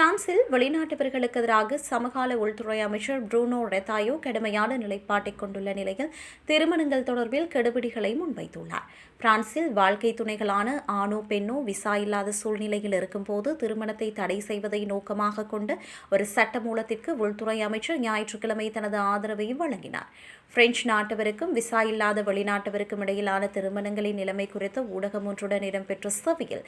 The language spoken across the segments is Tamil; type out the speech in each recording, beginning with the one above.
பிரான்சில் வெளிநாட்டவர்களுக்கு எதிராக சமகால உள்துறை அமைச்சர் ப்ரூனோ ரெத்தாயோ கடுமையான நிலைப்பாட்டை கொண்டுள்ள நிலையில் திருமணங்கள் தொடர்பில் கெடுபிடிகளை முன்வைத்துள்ளார். பிரான்சில் வாழ்க்கை துணைகளான ஆணோ பெண்ணோ விசா இல்லாத சூழ்நிலையில் இருக்கும்போது திருமணத்தை தடை செய்வதை நோக்கமாக கொண்டு ஒரு சட்ட மூலத்திற்கு உள்துறை அமைச்சர் ஞாயிற்றுக்கிழமை தனது ஆதரவை வழங்கினார். பிரெஞ்சு நாட்டவருக்கும் விசா இல்லாத வெளிநாட்டவருக்கும் இடையிலான திருமணங்களின் நிலைமை குறித்த ஊடகம் ஒன்றுடன் இடம்பெற்ற சபையில்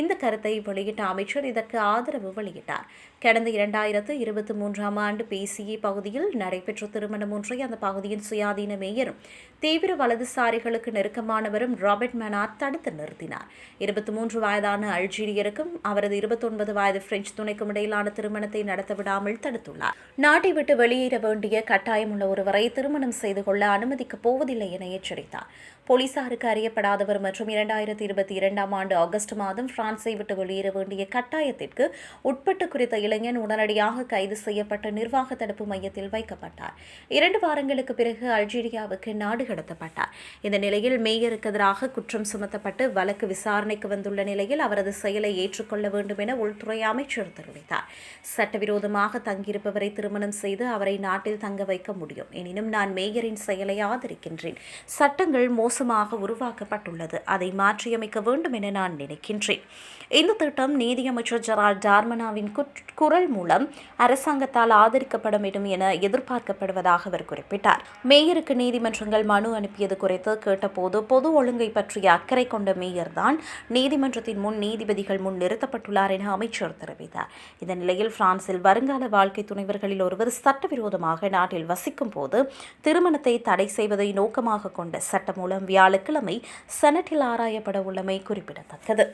இந்த கருத்தை வெளியிட்ட அமைச்சர் இதற்கு ஆதரவு வெளியிட்டார். கூறினார் கடந்த இரண்டாயிரத்து இருபத்தி மூன்றாம் ஆண்டு பேசிய பகுதியில் நடைபெற்ற திருமணம் ஒன்றை அந்த பகுதியின் சுயாதீன மேயரும் தீவிர வலதுசாரிகளுக்கு நெருக்கமானவரும் ராபர்ட் மெனார் தடுத்து நிறுத்தினார். இருபத்தி மூன்று வயதான அல்ஜீரியருக்கும் அவரது இருபத்தொன்பது வயது பிரெஞ்சு துணைக்கும் இடையிலான திருமணத்தை நடத்த விடாமல் தடுத்துள்ளார். நாட்டை விட்டு வெளியேற வேண்டிய கட்டாயம் உள்ள ஒருவரை திருமணம் செய்து கொள்ள அனுமதிக்கப் போவதில்லை என எச்சரித்தார். போலீசாருக்கு அறியப்படாதவர் மற்றும் இரண்டாயிரத்தி இருபத்தி இரண்டாம் ஆண்டு ஆகஸ்ட் மாதம் பிரான்ஸை விட்டு வெளியேற வேண்டிய கட்டாயத்திற்கு உட்பட்டு குறித்த இளைஞன் உடனடியாக கைது செய்யப்பட்டு நிர்வாக தடுப்பு மையத்தில் வைக்கப்பட்டார். இரண்டு வாரங்களுக்கு பிறகு அல்ஜீரியாவுக்கு நாடு கடத்தப்பட்டார். இந்த நிலையில் மேயருக்கு எதிராக குற்றம் சுமத்தப்பட்டு வழக்கு விசாரணைக்கு வந்துள்ள நிலையில் அவரது செயலை ஏற்றுக்கொள்ள வேண்டும் என உள்துறை அமைச்சர் தெரிவித்தார். சட்டவிரோதமாக தங்கியிருப்பவரை திருமணம் செய்து அவரை நாட்டில் தங்க வைக்க முடியும். எனினும் நான் மேயரின் செயலை ஆதரிக்கின்றேன். சட்டங்கள் மோசமாக உருவாக்கப்பட்டுள்ளது. அதை மாற்றியமைக்க வேண்டும் என நான் நினைக்கின்றேன். இந்த திட்டம் நீதியமைச்சர் ஜெரால் டார்மனாவின் குரல் மூலம் அரசாங்கத்தால் ஆதரிக்கப்பட வேண்டும் என எதிர்பார்க்கப்படுவதாக அவர் குறிப்பிட்டார். மேயருக்கு நீதிமன்றங்கள் மனு அனுப்பியது குறித்து கேட்டபோது பொது ஒழுங்கை பற்றிய அக்கறை கொண்ட மேயர் தான் நீதிமன்றத்தின் முன் நீதிபதிகள் முன் நிறுத்தப்பட்டுள்ளார் என அமைச்சர் தெரிவித்தார். இந்த நிலையில் பிரான்சில் வருங்கால வாழ்க்கை துணைவர்களில் ஒருவர் சட்டவிரோதமாக நாட்டில் வசிக்கும் போது திருமணத்தை தடை செய்வதை நோக்கமாக கொண்ட சட்டம் மூலம் வியாழக்கிழமை செனட்டில் ஆராயப்பட உள்ளமை குறிப்பிடத்தக்கது.